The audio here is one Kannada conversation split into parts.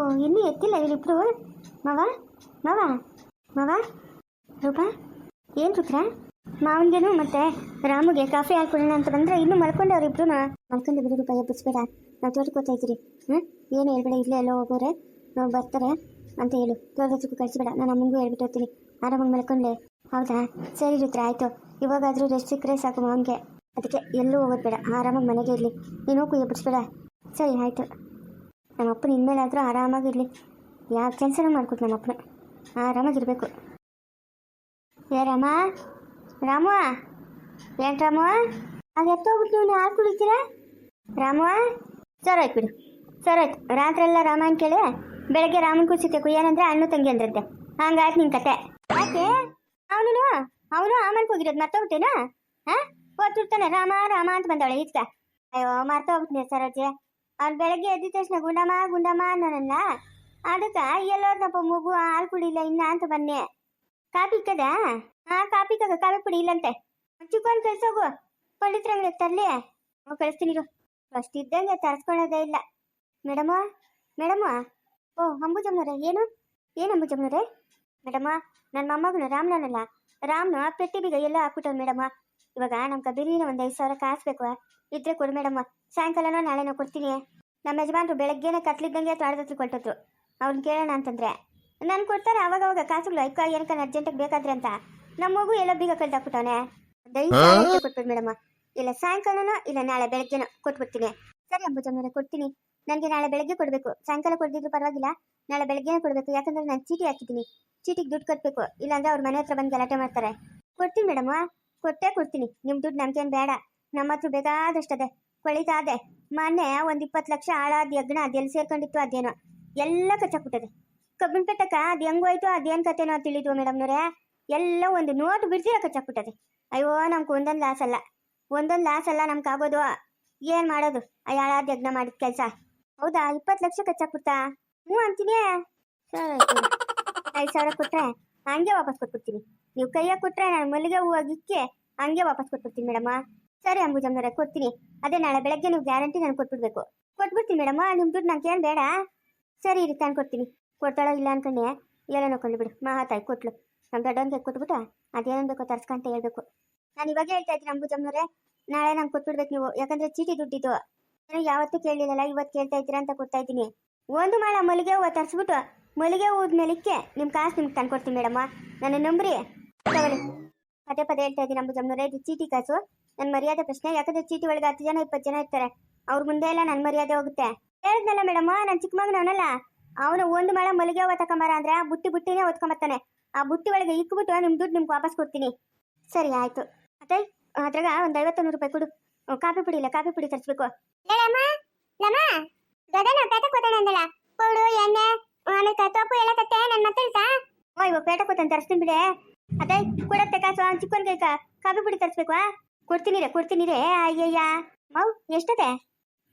ಓ ಇನ್ನೂ ಎತ್ತಿಲ್ಲ ಇವರಿಬ್ರು ಮಾವ? ಮಾವ? ಮಾವ? ರೂಪ? ಏನು ರುದ್ರ? ಮಾವನಿಗೇನು ಮತ್ತೆ ರಾಮುಗೆ ಕಾಫಿ ಹಾಕೊಡೋಣ ಅಂತ ಬಂದ್ರೆ ಇನ್ನೂ ಮಲ್ಕೊಂಡು ನಾ ಮಲ್ಕೊಂಡು ಬಿಡಿ ರೂಪಾಯಿ ಬಿಡಿಸ್ಬೇಡ ನಾವು ತೋಟಕ್ಕೆ ಇದ್ದೀರಿ. ಹ್ಞೂ ಏನು ಹೇಳ್ಬೇಡ, ಇಲ್ಲೇ ಎಲ್ಲೋ ಹೋಗೋರೆ. ನಾವು ಬರ್ತಾರೆ ಅಂತ ಹೇಳು. ತೋಟದ ಹತ್ರಕ್ಕೂ ಕಳಿಸ್ಬೇಡ. ನಾನು ಅಮ್ಮನಿಗೂ ಹೇಳ್ಬಿಟ್ಟು ಹೋಗ್ತೀನಿ. ಆರಾಮಾಗಿ ಮಲ್ಕೊಂಡೆ. ಹೌದಾ? ಸರಿ ರುದ್ರ, ಆಯಿತು. ಇವಾಗಾದರೂ ರೆಸ್ಟ್ ಸಿಕ್ಕರೆ ಸಾಕು ಮಾವನಿಗೆ. ಅದಕ್ಕೆ ಎಲ್ಲೂ ಹೋಗೋದು ಬೇಡ. ಆರಾಮಾಗಿ ಮನೆಗೆ ಇರಲಿ. ನೀನು ಹೋಗು, ಎಬ್ಬಿಸ್ಬೇಡ. ಸರಿ, ಆಯಿತು. ನಮ್ಮ ಅಪ್ಪನ ಇನ್ಮೇಲಾದರೂ ಆರಾಮಾಗಿರಲಿ ಯಾವ ಕೆಲಸನ ಮಾಡ್ಕೊಟ್ಟು ನಮ್ಮ ಅಪ್ಪನ ಆರಾಮಾಗಿರ್ಬೇಕು ಏ ರಾಮ? ರಾಮ? ಏನು ರಾಮ? ಅದು ಎತ್ತೋಗ್ಬಿಟ್ಟು ನೀವು ಹಾಲು ಕುಡಿತೀರಾ? ರಾಮ? ಸರ್ ಆಯ್ತು ಬಿಡು. ಸರ್ ಆಯ್ತು ರಾತ್ರಿ ಎಲ್ಲ ರಾಮಾಯಣ ಕೇಳಿ ಬೆಳಗ್ಗೆ ರಾಮನ ಕೂಸಿಬೇಕು ಏನಂದ್ರೆ ಅಣ್ಣ ತಂಗಿ ಅಂದ್ರಂತೆ. ಹಂಗಾಯ್ತು ನಿನ್ ಕತೆ. ಯಾಕೆ? ಅವನು ಅವನು ಆಮನ್ಗೆ ಹೋಗಿರೋದು ಮರ್ತೋಗ್ಬಿಟ್ಟೇನಾ? ಹಾಂ? ಓದ್ತಿರ್ತಾನೆ ರಾಮ ರಾಮ ಅಂತ ಬಂದವಳೆ ಈಚಕ ಅಯ್ಯೋ ಮರ್ತೋಗ್ಬಿಟ್ಟಿದೆ ಸರೋಜೆ. ಅವ್ನು ಬೆಳಗ್ಗೆ ಎದ್ದ ತಕ್ಷಣ ಗುಂಡಮ್ಮ ಗುಂಡಮ್ಮ ಅನ್ನೋನಲ್ಲ ಅದಕ್ಕೆ ಎಲ್ಲೋದಪ್ಪ ಮಗು ಹಾಲು ಕುಡಿಲ್ಲ ಇನ್ನ ಅಂತ ಬನ್ನಿ. ಕಾಪಿ ಇಕ್ಕದ? ಹಾ ಕಾಪಿ ಕದ ಕಾಪಿ ಪುಡಿ ಇಲ್ಲಂತೆ. ಚಿಕ್ಕವನ್ ಕಳ್ಸೋಗು ಪಂಡಿತ್ರ ಅಂಗಡಿ ತರ್ಲಿ. ಕಳಿಸ್ತೀನಿ ಇದ್ದಂಗೆ ತರಿಸ್ಕೊಳ್ಳೋದೇ ಇಲ್ಲ. Madam madam. ಓ, ಅಂಬುಜಮ್ಮನವ್ರೆ, ಏನು? ಏನು ಅಂಬುಜಮ್ಮನವ್ರೆ? ಮೇಡಮ ನನ್ನ ಮೊಮ್ಮಗನು ರಾಮ್ನಲ್ಲ ರಾಮ್ನ ಪೆಟ್ಟಿ ಬೀಗ ಎಲ್ಲ ಹಾಕ್ಬಿಟ್ಟವ್ ಮೇಡಮ. ಇವಾಗ ನಮ್ಮ ಕಬೀರಿನ ಒಂದು ಐದು ಸಾವಿರ ಕಾಸು ಬೇಕು ಇದ್ರೆ ಕೊಡು ಮೇಡಮ್ಮ ಸಾಯಂಕಾಲನೋ ನಾಳೆನೋ ಕೊಡ್ತೀನಿ. ನಮ್ಮ ಯಜಮಾನ್ರು ಬೆಳಗ್ಗೆನೆ ಕತ್ಲಿದ್ದಂಗೆ ತೋಟದ ಹತ್ರ ಕೊಟ್ಟದ್ರು. ಅವ್ನು ಕೇಳೋಣ ಅಂತಂದ್ರೆ. ನಾನು ಕೊಡ್ತಾರೆ ಅವಾಗ ಅವಾಗ ಕಾಸುಗಳು ಐಕ ಏನಕ್ಕ ಅರ್ಜೆಂಟಾಗಿ ಬೇಕಾದ್ರೆ ಅಂತ. ನಮ್ಮ ಮಗು ಎಲ್ಲ ಬೀಗ ಕಳ್ದಾಕ್ಬಿಟ್ಟವನೆ. ದಯವಿಟ್ಟು ಮೇಡಮ್. ಮೇಡಮ್ಮ ಇಲ್ಲ ಸಾಯಂಕಾಲನೋ ಇಲ್ಲ ನಾಳೆ ಬೆಳಗ್ಗೆನೋ ಕೊಟ್ಬಿಡ್ತೀನಿ. ಸರಿ ಅಂಬುಜಮ್ಮನವರೇ ಕೊಡ್ತೀನಿ. ನನಗೆ ನಾಳೆ ಬೆಳಗ್ಗೆ ಕೊಡಬೇಕು. ಸಾಯಂಕಾಲ ಕೊಡ್ದಿದ್ರು ಪರವಾಗಿಲ್ಲ. ನಾಳೆ ಬೆಳಗ್ಗೆನೇ ಕೊಡಬೇಕು. ಯಾಕಂದ್ರೆ ನಾನು ಚೀಟಿ ಹಾಕಿದ್ದೀನಿ. ಚೀಟಿಗೆ ದುಡ್ಡು ಕಟ್ಟಬೇಕು ಇಲ್ಲಾಂದ್ರೆ ಅವ್ರ ಮನೆ ಹತ್ರ ಬಂದು ಗಲಾಟೆ ಮಾಡ್ತಾರೆ. ಕೊಡ್ತೀನಿ ಮೇಡಮ್ಮ ಕೊಟ್ಟೇ ಕೊಡ್ತೀನಿ. ನಿಮ್ಮ ದುಡ್ಡು ನಮ್ಗೇನು ಬೇಡ. ನಮ್ಮ ಹತ್ರ ಬೇಕಾದಷ್ಟದೆ. ಕೊಳಿತಾದೆ. ಮೊನ್ನೆ ಒಂದು ಇಪ್ಪತ್ತು ಲಕ್ಷ ಹಾಳಾದ ಯಜ್ಞ ಅದೆಲ್ಲಿ ಸೇರ್ಕೊಂಡಿತ್ತು ಅದೇನೋ. ಎಲ್ಲ ಕಚ್ಚಾಕ್ಬಿಟ್ಟದೆ. ಕಬ್ಬಿನ ಪೆಟ್ಟಕ್ಕ ಅದು ಹೆಂಗೋಯ್ತು ಅದೇನು ಕತೆನೋ ತಿಳಿದ್ವು ಮೇಡಮ್ನವ್ರೆ. ಎಲ್ಲ ಒಂದು ನೋಟ್ ಬಿಡ್ತೀರ ಕಚ್ಚಾಕ್ಬಿಟ್ಟದೆ. ಅಯ್ಯೋ ನಮ್ಗೆ ಒಂದೊಂದು ಲಾಸ್ ಅಲ್ಲ. ಒಂದೊಂದು ಲಾಸ್ ಅಲ್ಲ ನಮ್ಗೆ ಆಗೋದು. ಏನು ಮಾಡೋದು? ಆ ಹಾಳಾದ ಯಜ್ಞ ಮಾಡಿದ ಕೆಲಸ. ಹೌದಾ? ಇಪ್ಪತ್ತು ಲಕ್ಷ ಕಚ್ಚಾಕ್ಬಿಡ್ತಾ? ಹ್ಞೂ ಅಂತೀನಿ. ಸರ್ ಐದು ಸಾವಿರ ಕೊಟ್ಟರೆ ಹಂಗೆ ವಾಪಸ್ ಕೊಟ್ಬಿಡ್ತೀನಿ. ನೀವು ಕೈಯಾಗ ಕೊಟ್ರೆ ನಾನು ಮಲ್ಲಿಗೆ ಹೂವಾಗಿ ಇಕ್ಕಿ ಹಂಗೆ ವಾಪಸ್ ಕೊಟ್ಬಿಡ್ತೀನಿ ಮೇಡಮ್ಮ ಸರಿ ಅಂಬುಜಮ್ಮನವ್ರೆ ಕೊಡ್ತೀನಿ. ಅದೇ ನಾಳೆ ಬೆಳಗ್ಗೆ ನೀವು ಗ್ಯಾರಂಟಿ ನಾನು ಕೊಟ್ಬಿಡ್ಬೇಕು. ಕೊಟ್ಬಿಡ್ತೀನಿ ಮೇಡಮ್ಮ ನಿಮ್ಮ ದುಡ್ಡು ನಂಗೆ ಏನು ಬೇಡ. ಸರಿ ಇರಿ, ತಾನು ಕೊಡ್ತೀನಿ. ಕೊಡ್ತಾಳೋ ಇಲ್ಲ ಅನ್ಕೊಂಡೆ ಎಲ್ಲ ನೋಡ್ಕೊಂಡು ಬಿಡು. ಮಾತಾಯಿ ಕೊಟ್ಲು. ನಮ್ಮ ದೊಡ್ಡವನಿಗೆ ಕೊಟ್ಬಿಟ್ಟು ಅದೇನೇನು ಬೇಕೋ ತರ್ಸ್ಕಂತ ಹೇಳ್ಬೇಕು. ನಾನು ಇವಾಗ ಹೇಳ್ತಾ ಇದ್ದೀನಿ ಅಂಬುಜಮ್ಮನವ್ರೆ ನಾಳೆ ನಂಗೆ ಕೊಟ್ಬಿಡ್ಬೇಕು ನೀವು. ಯಾಕಂದ್ರೆ ಚೀಟಿ ದುಡ್ಡಿದ್ದು ನಾನು ಯಾವತ್ತೂ ಕೇಳ್ಲಿಲ್ಲ ಇವತ್ತು ಕೇಳ್ತಾ ಇದ್ದೀರಾ ಅಂತ ಕೊಡ್ತಾ ಇದ್ದೀನಿ. ಒಂದು ಮಾಳ ಮಲ್ಲಿಗೆ ಹೂವು ತರಿಸ್ಬಿಟ್ಟು ಮಲ್ಲಿಗೆ ಹೂವದ ಮೇಲಕ್ಕೆ ನಿಮ್ಮ ಕಾಸು ನಿಮ್ಗೆ ತಂದ್ಕೊಡ್ತೀನಿ ಮೇಡಮ್ಮ ನನ್ನ ನಂಬ್ರಿ. ತಗೊಳ್ಳಿ. ಪದೇ ಪದೇ ಹೇಳ್ತಾ ಇದ್ದೀನಿ. ಅಂಬುಜಮ್ಮನವ್ರೆ ಇದು ಚೀಟಿ ಕಾಸು. ನನ್ನ ಮರ್ಯಾದೆ ಪ್ರಶ್ನೆ. ಯಾಕಂದ್ರೆ ಚೀಟಿ ಒಳಗೆ ಹತ್ತು ಜನ ಇಪ್ಪತ್ತು ಜನ ಇರ್ತಾರೆ. ಅವ್ರ ಮುಂದೆ ಎಲ್ಲ ನನ್ನ ಮರ್ಯಾದೆ ಹೋಗುತ್ತೆ. ಹೇಳಿದ್ನಲ್ಲ ಮೇಡಮ್ ನನ್ನ ಚಿಕ್ಕ ಮಗನವನಲ್ಲ ಅವನು ಒಂದು ಮಳೆ ಮಲ್ಲಿಗೆ ಹೂವು ತಕೊಂಬಾರ ಅಂದ್ರೆ ಆ ಬುಟ್ಟಿ ಬುಟ್ಟಿನೇ ಓದ್ಕೊಂಬರ್ತಾನೆ ಆ ಬುಟ್ಟಿ ಒಳಗೆ ಇಕ್ಬಿಟ್ಟು ನಿಮ್ಮ ದುಡ್ಡು ನಿಮ್ಗೆ ವಾಪಸ್ ಕೊಡ್ತೀನಿ. ಸರಿ ಆಯ್ತು. ಅತ್ತೆ ಅದ್ರಾಗ ಒಂದು ಐವತ್ತು ನೂರು ರೂಪಾಯಿ ಕೊಡು. ಕಾಫಿ ಪುಡಿ ಇಲ್ಲ ಕಾಫಿ ಪುಡಿ ತರಿಸ್ಬೇಕು. ಇವಾಗ ಪೇಟ ಕೊತ್ತಂತ ತರಿಸ್ತೀನಿ ಬಿಡೆ. ಅದೇ ಕೊಡತ್ತೆ ಕಾಸು ಚಿಕ್ಕನ್ ಕೈ ಕಾಫಿ ಪುಡಿ ತರಿಸ್ಬೇಕು ಕೊಡ್ತೀನಿ ರೇ ಕೊಡ್ತೀನಿ ರೇ ಅಯ್ಯಯ್ಯ. ಮೌ ಎಷ್ಟದೆ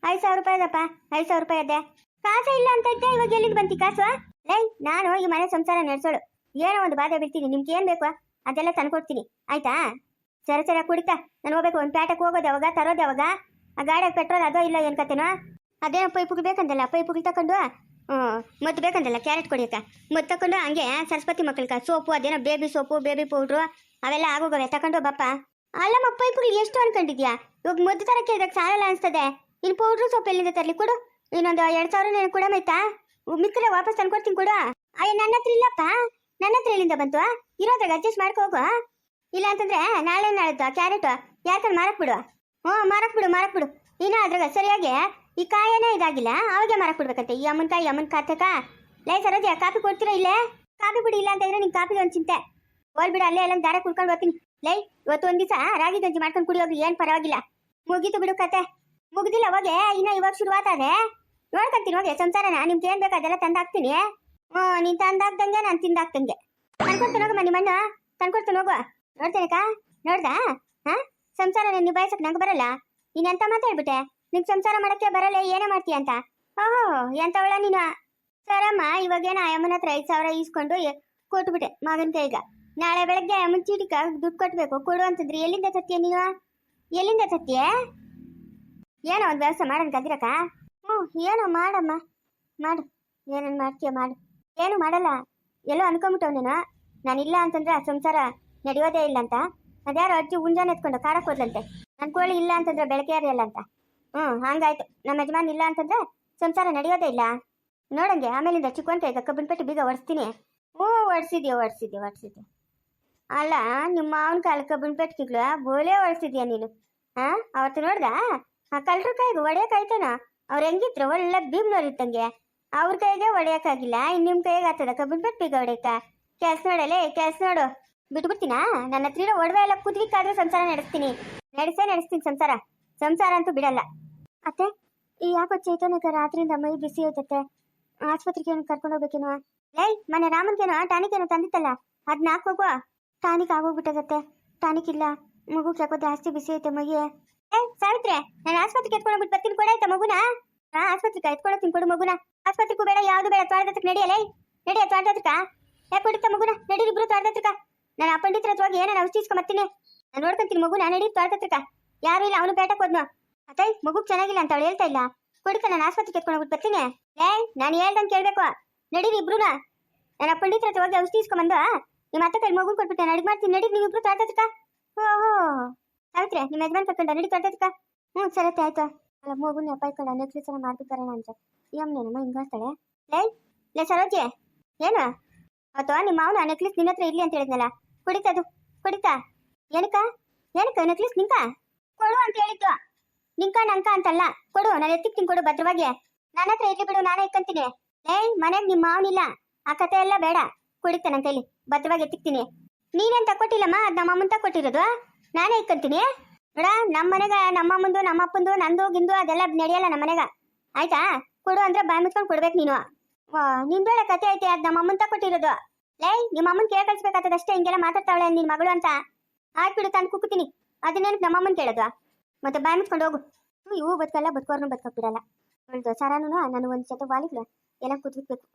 ಐದು ಸಾವಿರ ರೂಪಾಯಿ ಅದಪ್ಪ ಐದು ಸಾವಿರ ರೂಪಾಯಿ ಅದೇ ಕಾಸು ಇಲ್ಲ ಅಂತ ಇದ್ದೆ, ಇವಾಗ ಎಲ್ಲಿಂದ ಬಂತಿ ಕಾಸು ಲೈ, ನಾನು ಈ ಮನೆ ಸಂಸಾರ ನಡೆಸೋಳು. ಏನೋ ಒಂದು ಬಾಧೆ ಬಿಡ್ತೀನಿ, ನಿಮ್ಗೆ ಏನ್ ಬೇಕು ಅದೆಲ್ಲ ತಂದ್ಕೊಡ್ತೀನಿ. ಆಯ್ತಾ? ಸರಿ ಸರಿ ಕುಡಿತಾ. ನಾನು ಹೋಗ್ಬೇಕು, ಒಂದು ಪ್ಯಾಟಕ್ಕೆ ಹೋಗೋದು ಯಾವಾಗ, ತರೋದು ಯಾವಾಗ? ಆ, ಗಾಡಿಯಾಗ ಪೆಟ್ರೋಲ್ ಅದೋ ಇಲ್ಲ ಏನ್ ಕತೆನೋ? ಅದೇನೋ ಪೈಪುಗಳು ಬೇಕಂದಲ್ಲ ಪೈಪುಗಳು ಹ್ಞೂ ಮದ್ದು ಬೇಕಂತಲ್ಲ ಕ್ಯಾರೆಟ್ ಕೊಡಿಯಕ್ಕ ಮದ್ದು ತಕೊಂಡು ಹಂಗೆ ಸರಸ್ವತಿ ಮಕ್ಕಳಿಗೆ ಸೋಪು, ಅದೇನೋ ಬೇಬಿ ಸೋಪು, ಬೇಬಿ ಪೌಡ್ರು, ಅವೆಲ್ಲ ಆಗೋಗವೆ. ತಗೊಂಡು ಬಪ್ಪ ಅಲ್ಲಮ್ಮ ಇಬ್ಬರು ಎಷ್ಟು ಅನ್ಕೊಂಡಿದ್ಯಾ? ಇವಾಗ ಮದ್ದು ತರಕ್ಕೆ ಇದಕ್ಕೆ ಸಾಲಲ್ಲ ಅನ್ಸ್ತದೆ. ಇನ್ನು ಪೌಡ್ರು ಸೋಪ್ ಎಲ್ಲಿಂದ ತರಲಿ ಕೊಡು. ಇನ್ನೊಂದು ಎರಡು ಸಾವಿರ ನೀನು ಕೊಡಮೈತಾ ಮಿಕ್ಕಲೆ ವಾಪಸ್ ತಂದ್ಕೊಡ್ತೀನಿ ಕೊಡು. ಅಯ್ಯ, ನನ್ನ ಹತ್ರ ಇಲ್ಲಪ್ಪ. ನನ್ನ ಹತ್ರ ಎಲ್ಲಿಂದ ಬಂತು? ಇರೋದ್ರಾಗ ಅಡ್ಜಸ್ಟ್ ಮಾಡ್ಕೊ ಹೋಗು. ಇಲ್ಲ ಅಂತಂದ್ರೆ ನಾಳೆ ನಾಳಿದ್ದು ಕ್ಯಾರೆಟ್. ಯಾಕಂದ್ರೆ ಮಾರಕ್ ಬಿಡು? ಹ್ಞೂ, ಮಾರಕ್ ಬಿಡು ಮಾರಕ್ ಬಿಡು. ಇನ್ನು ಅದ್ರಾಗ ಸರಿಯಾಗಿ ಈ ಕಾಯೇನೇ ಇದಾಗಿಲ್ಲ, ಅವಾಗೆ ಮರ ಕೊಡ್ಬೇಕಂತೆ. ಈ ಅಮ್ಮನ ಕಾಯಿ ಅಮ್ಮನ ಕಾತಕ. ಲೈ ಸರೋಜ, ಕಾಫಿ ಕೊಡ್ತೀರಾ ಇಲ್ಲೇ? ಕಾಫಿ ಬಿಡಿ, ಇಲ್ಲ ಅಂತಂದ್ರೆ ನಿಂಗೆ ಕಾಫಿ ಒಂದು ಚಿಂತೆ. ಹೋಲ್ ಬಿಡು, ಅಲ್ಲೇ ಎಲ್ಲ ದಾರ ಕುಡ್ಕೊಂಡು ಹೋಗ್ತೀನಿ. ಲೈ, ಇವತ್ತು ಒಂದು ದಿವಸ ರಾಗಿ ಗಂಜಿ ಮಾಡ್ಕೊಂಡು ಕುಡಿಯೋದು ಏನು ಪರವಾಗಿಲ್ಲ. ಮುಗೀತು ಬಿಡು ಕತೆ. ಮುಗ್ದಿಲ್ಲ ಹೋಗೆ, ಇನ್ನ ಇವಾಗ ಶುರುವಾತಾದೆ ನೋಡ್ಕೊಂತೀನಿ ಹೋಗಿ, ಸಂಸಾರನ. ನಿಮ್ಗೆ ಏನ್ ಬೇಕು ಅದೆಲ್ಲ ತಂದಾಕ್ತೀನಿ. ಹ್ಞೂ, ನೀನ್ ತಂದಾಕ್ದಂಗೆ, ನಾನು ತಿಂದಾಕ್ದಂಗೆ. ತಂದ್ಕೊಡ್ತೀನಿ ಹೋಗಮ್ಮ ನಿಮ್ಮಣ್ಣ ತಂದ್ಕೊಡ್ತೀನಿ ಹೋಗು. ಕಾ ನೋಡ್ದಾ? ಹಾ? ಸಂಸಾರ ನಿಭಾಯಿಸಕ್ ನಂಗೆ ಬರಲ್ಲ. ನೀನ್ ಎಂತ ಮಾತಾಡ್ಬಿಟ್ಟೆ? ನಿಂಗೆ ಸಂಸಾರ ಮಾಡಕ್ಕೆ ಬರಲ್ಲ, ಏನೇ ಮಾಡ್ತೀಯ ಅಂತ? ಓಹೋ, ಎಂತವಳ ನೀನು? ಸರಮ್ಮ, ಇವಾಗೇನ ಅಮ್ಮನ ಹತ್ರ ಐದು ಸಾವಿರ ಈಸ್ಕೊಂಡು ಕೊಟ್ಬಿಟ್ಟೆ ಮಗನ ಕೈಗ. ನಾಳೆ ಬೆಳಗ್ಗೆ ಅಮ್ಮನ ಚೀಟಿಕ ದುಡ್ಡು ಕೊಟ್ಬೇಕು, ಕೊಡು ಅಂತಂದ್ರಿ. ಎಲ್ಲಿಂದ ತತ್ತೀಯ ನೀನು? ಎಲ್ಲಿಂದ ತತ್ತೀಯ ಏನೋ ಒಂದು ವ್ಯವಸ್ಥೆ ಮಾಡೋಣ ಕದಿರಕ್ಕ? ಹ್ಞೂ, ಏನೋ ಮಾಡಮ್ಮ. ಮಾಡು, ಏನೇನು ಮಾಡ್ತೀಯ ಮಾಡು. ಏನು ಮಾಡಲ್ಲ, ಎಲ್ಲೋ ಅನ್ಕೊಂಬಿಟ್ಟವ್ ನೀನು. ನಾನಿಲ್ಲ ಅಂತಂದ್ರೆ ಆ ಸಂಸಾರ ನಡೆಯೋದೇ ಇಲ್ಲ ಅಂತ. ಅದ್ಯಾರೋ ಅಜ್ಜಿ ಮುಂಜಾನೆ ಎತ್ಕೊಂಡು ಕಾಡಕ್ಕೆ ಹೋದ್ಲಂತೆ. ನನ್ನ ಕೋಳಿ ಇಲ್ಲ ಅಂತಂದ್ರೆ ಬೆಳಗ್ಗೆ ಯಾರಿಲ್ಲ ಅಂತ. ಹ್ಞೂ ಹಂಗಾಯ್ತು. ನಮ್ಮ ಯಜಮಾನ್ ಇಲ್ಲ ಅಂತಂದ್ರೆ ಸಂಸಾರ ನಡೆಯೋದೇ ಇಲ್ಲ. ನೋಡಂಗೆ, ಆಮೇಲಿಂದ ಚಿಕ್ಕವನ್ ಕೈಗ ಕಬ್ಬಿನ ಪೆಟ್ಟು ಬೀಗ ಒಡಿಸ್ತೀನಿ. ಹ್ಞೂ ಒಡ್ಸಿದ್ಯಾ, ಒಡ್ಸಿದ್ಯ, ಒಡ್ಸಿದ್ಯಾ. ಅಲ್ಲ, ನಿಮ್ಮ ಮಾವನ ಕಾಲ ಕಬ್ಬಿನ ಪೆಟ್ಟಿಗೆಗಳು ಬೋಲೆ ಒಡ್ಸಿದ್ಯಾ ನೀನು? ಹಾ ಅವತ್ತು ನೋಡ್ದ? ಆ ಕಲ್ರ ಕೈಗೆ ಹೊಡೆಯೋಕಾಯ್ತಾನ ಅವ್ರು ಹೆಂಗಿದ್ರು ಒಳ್ಳೆ ಭೀಮ್ನವ್ರು ಇತ್ತಂಗೆ ಅವ್ರ ಕೈಗೆ ಹೊಡೆಯೋಕ್ಕಾಗಿಲ್ಲ ಇನ್ನು ನಿಮ್ಮ ಕೈಗೆ ಆಗ್ತದ ಕಬ್ಬಿನ ಪೆಟ್ಟು ಬೀಗ ಹೊಡೆಯಕ್ಕ? ಕೆಲ್ಸ ನೋಡಲೇ, ಕೆಲ್ಸ ನೋಡು. ಬಿಟ್ಬಿಡ್ತೀನಾ? ನನ್ನ ಹತ್ರ ಒಡವೆ ಎಲ್ಲ ಕುದ್ವಿಕಾದ್ರೆ ಸಂಸಾರ ನಡೆಸ್ತೀನಿ. ನಡೆಸೇ ನಡೆಸ್ತೀನಿ ಸಂಸಾರ. ಸಂಸಾರ ಅಂತೂ ಬಿಡಲ್ಲ. ಅತ್ತೆ, ಈ ಯಾಕೋ ಚೈತನ್ಯಕ ರಾತ್ರಿಯಿಂದ ಮೈ ಬಿಸಿ ಐತತ್ತೆ ಆಸ್ಪತ್ರೆಗೆ ಏನು ಕರ್ಕೊಂಡು ಹೋಗ್ಬೇಕೇನೋ. ಏಯ್ ಮನೆ ರಾಮನ್ಗೇನೋ ಟಾನಿಕ್ ಏನೋ ತಂದಿತ್ತಲ್ಲ ಅದನ್ನ ಹಾಕೋಗುವ ಟಾನಿಕ್ ಆಗೋಗ್ಬಿಟ್ಟದತ್ತೆ. ಟಾನಿಕ್ ಇಲ್ಲ. ಮಗು ಯಾಕೋ ಜಾಸ್ತಿ ಬಿಸಿ ಐತೆ ಮೈಯೇ. ಏ ಸಾವಿತ್ರೆ, ನಾನು ಆಸ್ಪತ್ರೆಗೆ ಎತ್ಕೊಂಡು ಹೋಗ್ಬಿಟ್ಟು ಬರ್ತೀನಿ ಕೊಡ ಆಯ್ತಾ ಮಗುನ? ಹಾ ಆಸ್ಪತ್ರೆಗೆ ಎತ್ಕೊಂಡು ತಿನ್ಕೊಡು ಮಗುನ. ಆಸ್ಪತ್ರೆಗೂ ಬೇಡ, ಯಾವುದು ಬೇಡ ತ್ವಾಡದತ್ರಕ್ಕೆ ನಡೆಯ ನಡಿಯ ತ್ವಾಡದತ್ರಕ್ಕ ಯಾಕೆ ಕೊಡುತ್ತ ಮಗುನ? ನಡೀರಿ ಇಬ್ರು ತ್ವಾಡದತ್ರಕ್ಕ ನಾನು ಆ ಪಂಡಿತರ ಹತ್ರ ಹೋಗಿ ಏನಾರು ಔಷಧಿ ಇಸ್ಕೊಂಬರ್ತೀನಿ ನಾನು ನೋಡ್ಕೊಂತೀನಿ ಮಗುನ ನಡೀರಿ ತ್ವಾಡದತ್ರಕ್ಕ ಯಾರು ಇಲ್ಲ, ಅವನು ಬೇಟಕ್ಕೆ ಹೋದ್ನು. ಅತ್ತೈ ಮಗು ಚೆನ್ನಾಗಿಲ್ಲ ಅಂತ ಅವಳು ಹೇಳ್ತಾ ಇಲ್ಲ. ಕೊಡಕ ನಾನು ಆಸ್ಪತ್ರೆಗೆ ಹೋಗ್ಬಿಟ್ಟು ಬರ್ತೀನಿ. ಏ ನಾನು ಹೇಳ್ದಂಗೆ ಕೇಳಬೇಕು. ನಡೀರಿ ಇಬ್ರು ನಾನು ಪಂಡಿತರ ಹತ್ರ ಹೋಗಿ ಔಷಧಿ ಇಸ್ಕೊಂಬಂದು ನಿಮ್ಮ ಅತ್ತೆ ಕೈ ಮಗು ಕೊಟ್ಬಿಟ್ಟೆ ನಾನು ಅಡಿಗೆ ಮಾಡ್ತೀನಿ. ನಡಿ ನೀವು ಇಬ್ರು ತ್ವಾಡದತ್ರಕ್ಕ ಓಹೋ. ಸಾವಿತ್ರೆ, ನಿಮ್ಮ ಯಜಮಾನ್ ಕರ್ಕೊಂಡು ನಡಿ ತ್ವಾಡದತ್ರಕ್ಕ ಹ್ಞೂ, ಸರಿ ಆಯ್ತು. ಅಲ್ಲ, ಮಗುನ ಅಪ್ಪ ಇಟ್ಕೊಂಡು ನೆಕ್ಲೆಸ್ ಎಲ್ಲ ಮಾಡ್ಬಿಡ್ತಾರೇನ ಅಂತ. ಯಮ್ನೇನಮ್ಮ ಹಿಂಗಾಡ್ತಾಳೆ ಲೈ, ಲೇ, ಸರೋಜಿ. ಏನು? ಅಥವಾ ನಿಮ್ಮ ಮಾವನ ನೆಕ್ಲೆಸ್ ನಿನ್ನ ಹತ್ರ ಇರ್ಲಿ ಅಂತ ಹೇಳಿದ್ನಲ್ಲ. ಕುಡಿತದು ಕುಡಿತಾ. ಏನಕ್ಕ? ಏನಕ್ಕ ನೆಕ್ಲೆಸ್ ನಿಂತ? ಕೊಡು ಅಂತ ಹೇಳಿದ್ದು. ನಿಂಕ ನಂಕ ಅಂತಲ್ಲ. ಕೊಡು, ನಾನು ಎತ್ತಿಕ್ತೀನಿ ಕೊಡು ಭದ್ರವಾಗಿ. ನನ್ನ ಹತ್ರ ಇರ್ಲಿ ಬಿಡು, ನಾನೇ ಇಕ್ಕಂತೀನಿ. ಏಯ್ ಮನೆಗೆ ನಿಮ್ಮ ಮಾವನಿಲ್ಲ. ಆ ಕತೆ ಎಲ್ಲ ಬೇಡ. ಕುಡಿತೆ ನನ್ನ ಕೈಲಿ. ಭದ್ರವಾಗಿ ಎತ್ತಿಕ್ತೀನಿ. ನೀನೇನ್ ತಕೊಟ್ಟಿಲ್ಲಮ್ಮ ಅದ್ ನಮ್ಮ ಅಮ್ಮನ್ ತಕೊಟ್ಟಿರೋದು ನಾನೇ ಇಕ್ಕಂತೀನಿ? ನೋಡ ನಮ್ಮ ಮನೆಗ, ನಮ್ಮ ಅಮ್ಮಂದು, ನಮ್ಮ ಅಪ್ಪಂದು, ನಂದು, ಗಿಂದು ಅದೆಲ್ಲ ನಡೆಯಲ್ಲ ನಮ್ಮ ಮನೆಗ. ಆಯ್ತಾ? ಕೊಡು ಅಂದ್ರೆ ಬಾಯ್ ಮುಚ್ಕೊಂಡು ಕೊಡ್ಬೇಕು ನೀನು. ಬೇಡ ಕತೆ ಐತೆ, ಅದ್ ನಮ್ಮ ಅಮ್ಮನ್ ತಕೊಟ್ಟಿರೋದು ಲೇ, ನಿಮ್ಮ ಅಮ್ಮನ್ ಕೇಳ ಕಳ್ಸ್ಬೇಕಾಗ್ತದ ಅಷ್ಟೇ, ಹಿಂಗೆಲ್ಲ ಮಾತಾಡ್ತಾವಳೆ ನಿನ್ ಮಗಳು ಅಂತ. ಆಯ್ತು ತಂದು ಕುಕ್ಕುತ್ತೀನಿ ಅದನ್ನೇನಕ್ಕೆ ನಮ್ಮ ಅಮ್ಮನ್ ಕೇಳೋದು. ಮತ್ತೆ ಬಾಯ್ ಮುಚ್ಕೊಂಡು ಹೋಗು. ಹ್ಞೂ ಇವು ಬದುಕಲ್ಲ ಬದುಕೋರ್ನು ಬದುಕೋಕ್ಬಿಡಲ್ಲ. ಒಂದು ಸರಾನು ನಾನು ಒಂದು ಜೊತೆ ವಾಲಿಗಳು. ಎಲ್ಲ ಕುದ್ಬಿಟ್ಬೇಕು.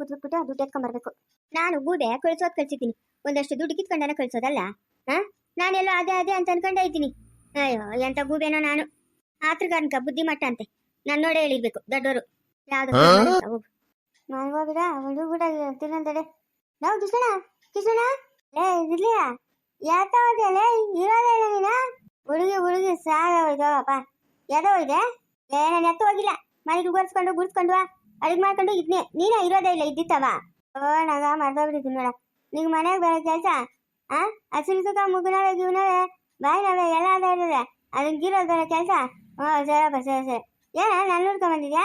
ಕುದ್ಬಿಟ್ಬಿಟ್ಟು ದುಡ್ಡು ಎತ್ಕೊಂಡ್ಬರ್ಬೇಕು ನಾನು ಗೂಡೆ ಕಳ್ಸೋದು ಕಳ್ಸಿದ್ದೀನಿ. ಒಂದಷ್ಟು ದುಡ್ಡು ಕಿತ್ಕೊಂಡನ ಕಳ್ಸೋದಲ್ಲ? ಹಾ? ನಾನೆಲ್ಲ ಅದೇ ಅದೇ ಅಂತ ಅನ್ಕೊಂಡೇ ಇದ್ದೀನಿ. ಅಯ್ಯೋ ಎಂತ ಗೂಬೆನೋ ನಾನು. ಆತ್ರಗಾರನ್ಕ ಬುದ್ಧಿ ಮಟ್ಟ ಅಂತೆ. ನಾನು ನೋಡೇ ಹೇಳಿರ್ಬೇಕು ದೊಡ್ಡವರು ಯಾವ್ದು ಹುಡುಗ ತಿನ್ನಂತಡೆ ನಾವು ಕಿಶಣ ಲೇ ಇರ್ಲಿಯಾ? ಯಾತ ಹೋದೆ ಲೇ ಇರೋದೇನ ನೀನ. ಹುಡುಗಿ ಹುಡುಗಿ ಸಾಗೋಯ್ತಪ್ಪ ಯಾವ್ದೋ ಹೋಯ್ದೆ ಲೇ ನಾನು ಎತ್ತು ಹೋಗಿಲ್ಲ ಮನೆಗೆ ಗುರ್ಸ್ಕೊಂಡು ಗುಡ್ಸ್ಕೊಂಡು ಅಡಿಗೆ ಮಾಡ್ಕೊಂಡು ಇದ್ನೆ ನೀನ ಇರೋದೇ ಇಲ್ಲ ಇದ್ದಿತ್ತವ ಓ ನಾಗ ಮರ್ದೋಗ್ಬಿಟ್ಟಿದ್ದೀನಿ ನೋಡ ನಿಂಗೆ ಮನೆಗೆ ಬರೋ ಕೆಲಸ ಆ ಹಸಿರು ಸುಖ ಮುಗುನವೆ ಗಿವ್ನವೆ ಬಾಯಿನವೆ ಎಲ್ಲ ಅದ ಇರ್ತದೆ ಅದನ್ನ ಗೀರೋದು ಬರೋ ಕೆಲಸ ಹ್ಞೂ ಸರಪ್ಪ ಸರಿ ಸರಿ ಏನ ನಾನು ನೋಡ್ಕೊಂಡ್ ಬಂದಿದ್ಯಾ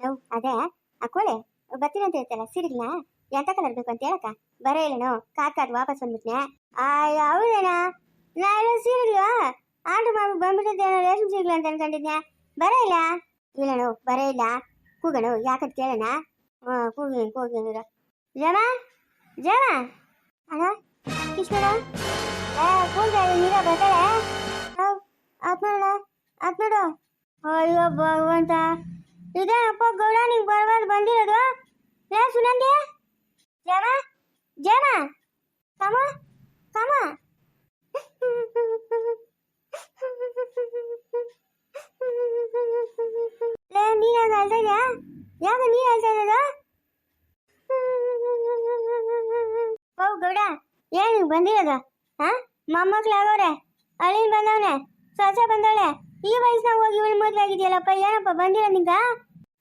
ನಾವು ಅದೇ ಅಕ್ಕೋಳೆ ಬರ್ತೀನಿ ಅಂತ ಹೇಳ್ತಲ್ಲ ಸೀರೆಗ್ನ ಎಂತ ಕಲರ್ ಬೇಕು ಅಂತ ಹೇಳಕ್ಕ ಬರೇ ಇಲ್ಲನೋ ಕಾದ್ ಕಾದ್ ವಾಪಸ್ ಬಂದ್ಬಿಟ್ನೆ ಆಯ್ ಹೌದೇನಾ ನಾನು ಸೀರೆಗ್ಲು ಆರ್ಡರ್ ಮಾಡಿ ಬಂದ್ಬಿಟ್ಟಿದ್ದೆ ರೇಷನ್ ಸೀರೆಗ್ಲು ಅಂತ ಅನ್ಕೊಂಡಿದ್ದೆ ಬರೇ ಇಲ್ಲ? ಇಲ್ಲನೋ ಬರೇ ಇಲ್ಲ. ಕೂಗಣು ಯಾಕಂತ ಕೇಳೋಣ? ಹ್ಞೂ ಕೂಗಿ ನೀರು ಜಮ ಜಮ ಅಣ್ಣ ಕೃಷ್ಣಣ್ಣ? ಏ ಕೂಗ ನೀರ ಬರ್ತಾಳೆ ಅದ್ ನೋಡ ಅದ್ ನೋಡು ಅಯ್ಯೋ, ಭಗವಂತ. ಇದೇನಪ್ಪ ಗೌಡ ನಿಂಗೆ ಬರಬಾರ್ದು ಬಂದಿರೋದು? ಲೇ ಸುನಂದಿ? ಜಮ ಜಮ ಕಮ ಲೇ ನೀನಾಗ ಅಳ್ತಾ ಯಾಕ ನೀ ಅಳ್ತಾ ಇರೋದು ಓ, ಗೌಡ, ಏನು ಬಂದಿರೋದು? ಹಾ ಮೊಮ್ಮಕ್ಳಾಗವ್ರೆ ಅಳಿನ್ ಬಂದವನೆ, ಸೊಸೆ ಬಂದವಳೆ, ಈ ವಯಸ್ಸಿನಾಗ ಹೋಗಿ ಇವಳು ಮದ್ವೆ ಏನಪ್ಪ ಬಂದಿರೋ ನಿಂಗ?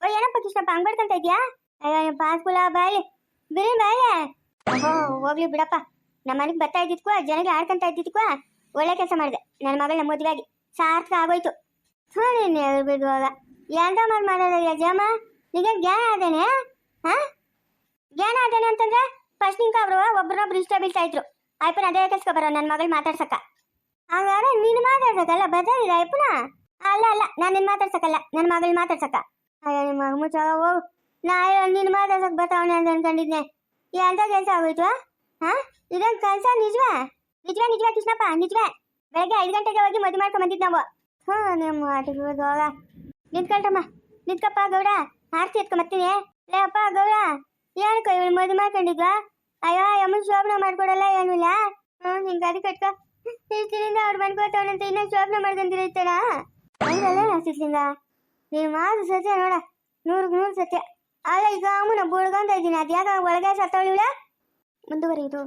ಓ, ಏನಪ್ಪ ಕೃಷ್ಣಪ್ಪ ಹಂಗ್ ಬಡ್ಕೊಂತ ಇದ್ಯಾ? ಅಯ್ಯೋ ಪಾಸ್ಕುಲ ಬಾಯಿ ಬಿರಿ ಬಾಯಿ. ಓಹೋ, ಹೋಗ್ಲಿ ಬಿಡಪ್ಪ. ನಮ್ಮ ಮನೆಗೆ ಬರ್ತಾ ಇದ್ದಿದ್ಕೋ ಜನಗಳು ಆಡ್ಕೊಂತ ಇದ್ದಿದ್ಕೋ ಒಳ್ಳೆ ಕೆಲಸ ಮಾಡಿದೆ ನನ್ನ ಮಗಳ ಮದುವೆ ಆಗಿ ಸಾರ್ಥಕ ಆಗೋಯ್ತು. ಹ್ಞೂ ನೀನು ಬಿಡುವಾಗ ಎಂತ ಮಾಡಿ ಮಾಡೋದು ಯಜಮ್ಮ ನಿಮಗೆ ಜ್ಞಾನ ಆದೇನೆ ಹಾ ಜ್ಞಾನ ಆದೇನೆ ಅಂತಂದ್ರೆ ಫಸ್ಟ್ ನಿಂಕ ಅವರು ಒಬ್ರನ್ನೊಬ್ರು ಇಷ್ಟ ಬೀಳ್ತಾ ಇದ್ರು. ಅಯ್ಯಪ್ಪನ ಅದೇ ಕೆಲ್ಸಕ್ಕೆ ಬರೋ ನನ್ನ ಮಗಳು ಮಾತಾಡ್ಸಕ್ಕ. ಹಾಗಾದರೆ ನೀನು ಮಾತಾಡ್ಸಕ್ಕಲ್ಲ ಬದಲಿಲ್ಲ ಅಯ್ಯಪ್ಪನ ಅಲ್ಲ ಅಲ್ಲ, ನಾನು ನಿನ್ನ ಮಾತಾಡ್ಸಕ್ಕಲ್ಲ ನನ್ನ ಮಗಳು ಮಾತಾಡ್ಸಕ್ಕ. ಅಯ್ಯೋ ನಿಮ್ಮ ಮಗ ಮುಚ್ಚ ಹೋಗು ನಾ ನಿನ್ನ ಮಾತಾಡ್ಸಕ್ ಬರ್ತಾವನೆ ಅಂತ ಅನ್ಕೊಂಡಿದ್ನೆ. ಎಂತ ಕೆಲಸ ಆಗೋಯ್ತು ಹಾ ಇದೊಂದು ಕೆಲಸ ನಿಜವಾ? ನಿಜವೇ ನಿಜವೇ ಕೃಷ್ಣಪ್ಪ, ನಿಜವೇ. ಬೆಳಗ್ಗೆ ಐದು ಗಂಟೆಗೆ ಹೋಗಿ ಮದುವೆ ಮಾಡ್ಕೊಂಡ್ ಬಂದಿದ್ದು ನಾವು. ಹಾ, ನಿಮ್ಮ ಆಟಿಗೆ ಹೋಗ ನಿಂತ್ಕೊಳ್ತಮ್ಮ ನಿಂತ್ಕಪ್ಪ ಗೌಡ. ಆರ್ತಿ ಎತ್ಕೊಂಬತ್ತೀನಿ ಲೇ ಅಪ್ಪ ಗೌಡ. ಏನಕ್ಕ ಇವಳು ಮದುವೆ ಮಾಡ್ಕೊಂಡಿದ್ವಾ ಅಯ್ಯೋ ಅಮ್ಮನ ಶೋಭನ ಮಾಡ್ಕೊಡಲ್ಲ ಏನೂ ಇಲ್ಲ? ಹ್ಞೂ ಹಿಂಗೆ ಅದು ಕಟ್ಕೊ. ಇಷ್ಟಿನಿಂದ ಅವ್ರು ಬಂದ್ಕೋತವನಂತ ಇನ್ನೊಂದು ಶೋಭನ ಮಾಡ್ಕೊಂತಿರುತ್ತಲ್ಲ ಹಂಗಲ್ಲ ಸಿಸ್ಲಿಂಗ ನೀವು ಮಾತು ಸತ್ಯ ನೋಡ. ನೂರು ನೂರು ಸತ್ಯ. ಅಲ್ಲ, ಈಗ ಅಮ್ಮನ ಬುಳ್ಗಂತ ಇದ್ದೀನಿ. ಅದ್ಯಾಗ ಒಳಗೆ ಸತ್ತವಳಿವಳ ಮುಂದುವರಿಯುವುದು